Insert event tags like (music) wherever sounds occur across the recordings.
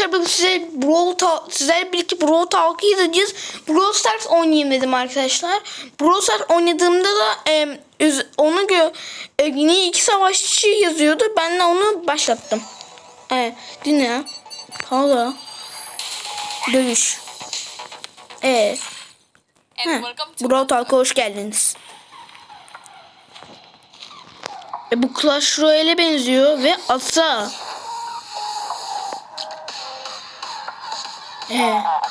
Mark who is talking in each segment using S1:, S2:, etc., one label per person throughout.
S1: arkadaşlar bugün size Brawl Talk, sizlerle birlikte Brawl Talk'ı izleyeceğiz. Brawl Stars oynayayım dedim arkadaşlar. Brawl Stars oynadığımda da e, onu gö e, yine iki savaşçı yazıyordu. Ben de onu başlattım. Evet. Dinle. Hala. Dövüş. Evet.
S2: and
S1: Heh, Brawl Talk'a hoş geldiniz. E, bu Clash Royale'e benziyor ve asa. Yeah.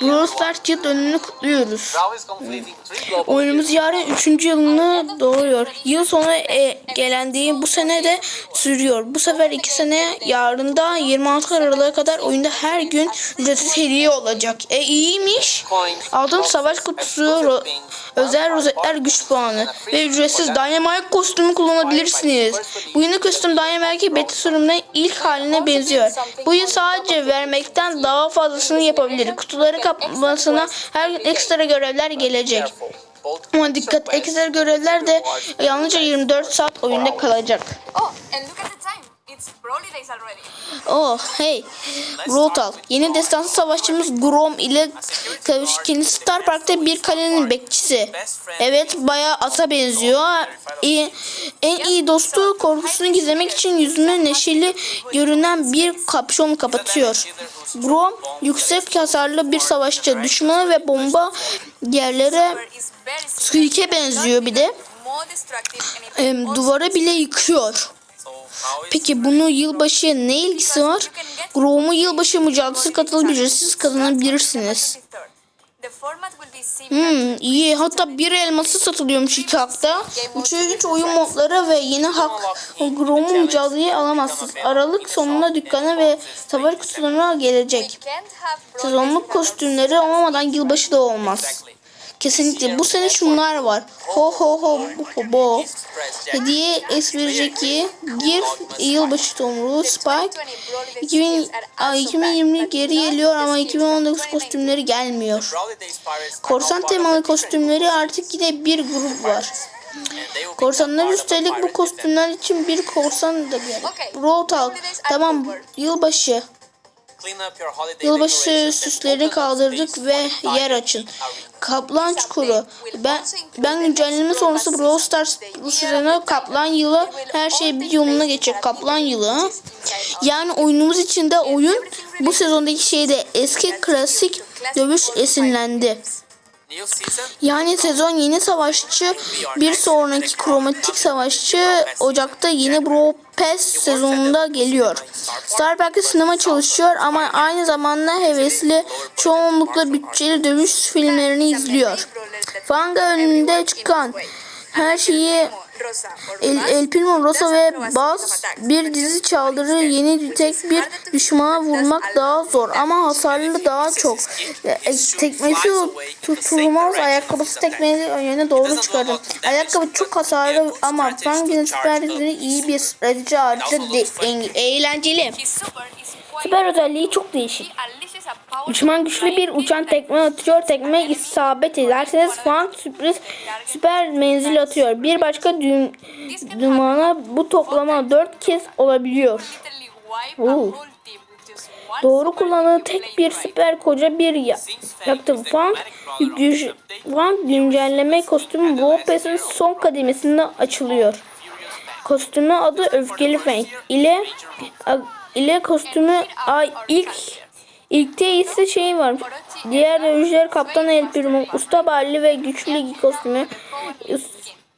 S1: Brawl Stars yıl dönümünü kutluyoruz. Oyunumuz yarın 3. yılını doğuyor. Yıl sonu e, gelendiği bu sene de sürüyor. Bu sefer 2 sene yarında 26 Aralık'a kadar oyunda her gün ücretsiz hediye olacak. E iyiymiş. Altın savaş kutusu, özel rozetler güç puanı ve ücretsiz Dynamite kostümü kullanabilirsiniz. Bu yeni kostüm Dynamite beta sürümüne ilk haline benziyor. Bu yıl sadece vermekten daha fazlasını yapabilir. Kutuları kapmasına her gün ekstra görevler gelecek. Ama dikkat ekstra görevler de yalnızca 24 saat oyunda kalacak.
S2: Oh.
S1: Oh hey Brutal. Yeni destansı savaşçımız Grom ile kavuşken Star Park'ta bir kalenin bekçisi. Evet bayağı ata benziyor. İyi, en iyi dostu korkusunu gizlemek için yüzüne neşeli görünen bir kapşon kapatıyor. Grom yüksek hasarlı bir savaşçı. Düşmanı ve bomba yerlere suike benziyor bir de. duvara bile yıkıyor. Peki bunu yılbaşı ne ilgisi var? Grom'u yılbaşı mücadelesi katılıp ücretsiz kazanabilirsiniz. Hmm, iyi. Hatta bir elması satılıyormuş iki hakta. 3'e 3 oyun modları ve yeni hak Grom'u mücadeleye alamazsınız. Aralık sonunda dükkana ve savaş kutularına gelecek. Sezonluk kostümleri olmadan yılbaşı da olmaz. Kesinlikle. Bu sene şunlar var. Ho ho ho ho bo. Hediye espriceki gir yılbaşı tomruğu Spike 2000, Aa, 2020 geri geliyor ama 2019 kostümleri gelmiyor. Korsan temalı kostümleri artık yine bir grup var. Korsanlar üstelik bu kostümler için bir korsan da.
S2: Okay.
S1: Brawl Talk. Tamam yılbaşı. Yılbaşı
S3: up
S1: kaldırdık ve yer açın. Kaplan Çukuru. Ben ben güncelleme sonrası Brawl Stars sezonu Kaplan yılı her şey bir yoluna geçecek. Kaplan yılı. Yani oyunumuz içinde oyun bu sezondaki şeyde eski klasik dövüş esinlendi. Yani sezon yeni savaşçı bir sonraki kromatik savaşçı Ocak'ta yeni Brawl Pass sezonunda geliyor. Star Park'ta sinema çalışıyor ama aynı zamanda hevesli çoğunlukla bütçeli dövüş filmlerini izliyor. Fanga önünde çıkan her şeyi El. El Primo Rosa ve Buzz bir dizi çaldırı yeni tek bir düşmana vurmak daha zor ama hasarlı daha çok. E, tekmesi tutulmaz ayakkabısı tekmesi yöne doğru çıkarır. Ayakkabı çok hasarlı ama Franklin'in süperleri iyi bir strateji en- eğlenceli. Süper özelliği çok değişik. Düşman güçlü bir uçan tekme atıyor. Tekme isabet ederseniz Frank sürpriz süper menzil atıyor. Bir başka düğüm, dumana bu toplama 4 kez olabiliyor. Oo. Doğru kullandığı tek bir süper koca bir ya yaktı. Frank, güç, Frank güncelleme kostümü Brawl Pass'ın son kademesinde açılıyor. Kostümü adı Öfkeli Frank ile ile kostümü ay ilk ilkte ise şey var. Diğer dövüşler Kaptan El Primo, Usta Balli ve Güçlü kostümü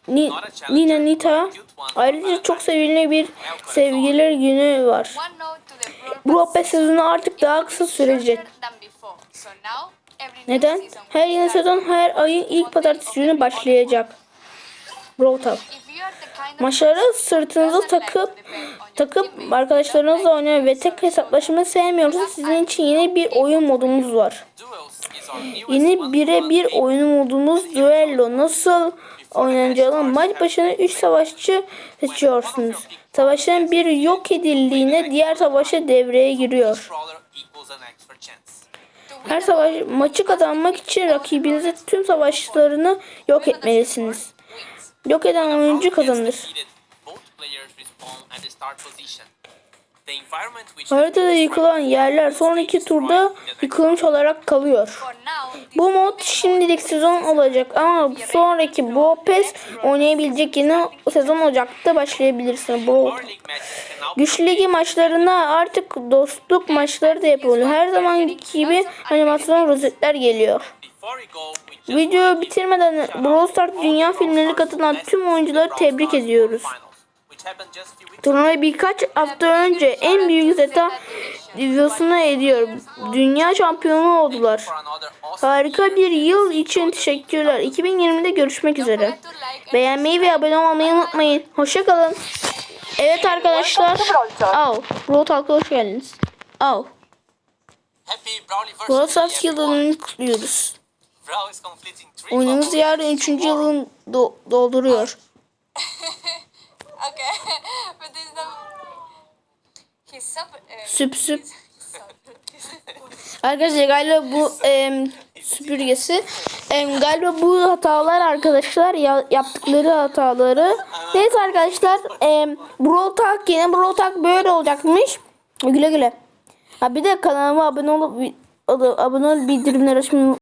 S1: Ni- Nina Nita. Ayrıca çok sevimli bir sevgililer günü var. Bu Hoppe sezonu artık daha kısa sürecek. Neden? Her yeni sezon her ayın ilk pazartesi günü başlayacak.
S2: Kind of
S1: Maçları sırtınıza takıp takıp arkadaşlarınızla oynayan ve tek hesaplaşmayı sevmiyorsanız sizin için yeni bir oyun modumuz var. Yeni bire bir oyun modumuz Duello. Nasıl oynanacağını maç başına 3 savaşçı seçiyorsunuz. Savaşların bir yok edildiğine diğer savaşa devreye giriyor. Her savaş maçı kazanmak için rakibinizin tüm savaşçılarını yok etmelisiniz. Yok eden oyuncu kazanır. Haritada yıkılan yerler sonraki turda yıkılmış olarak kalıyor. Bu mod şimdilik sezon olacak ama sonraki bu PES oynayabilecek yeni sezon Ocak'ta başlayabilirsin. Bu
S3: Power League matches can now be
S1: Güç Ligi maçlarına artık dostluk maçları da yapılıyor. Her zamanki gibi animasyon rozetler geliyor. Videoyu bitirmeden Brawl Stars dünya filmlerine katılan tüm oyuncuları tebrik ediyoruz. Turnuvayı birkaç hafta önce en büyük zeta videosuna ediyor. Dünya şampiyonu oldular. Harika bir yıl için teşekkürler. 2020'de görüşmek üzere. Beğenmeyi ve abone olmayı unutmayın. Hoşçakalın. Evet arkadaşlar. Al. Brawl Talk'a hoş geldiniz.
S3: Brawley
S1: Brawl Stars yılını kutluyoruz. Oyunumuz yarın 3. yılını do- dolduruyor. (laughs)
S2: Uh, (laughs)
S1: Süp süp. (laughs) Arkadaşlar galiba bu em, süpürgesi. Em, galiba bu hatalar arkadaşlar ya- yaptıkları hataları. Neyse arkadaşlar em, Brawl Talk yine Brawl Talk böyle olacakmış. Güle güle. Ha bir de kanalıma abone olup abone olup bildirimleri açmayı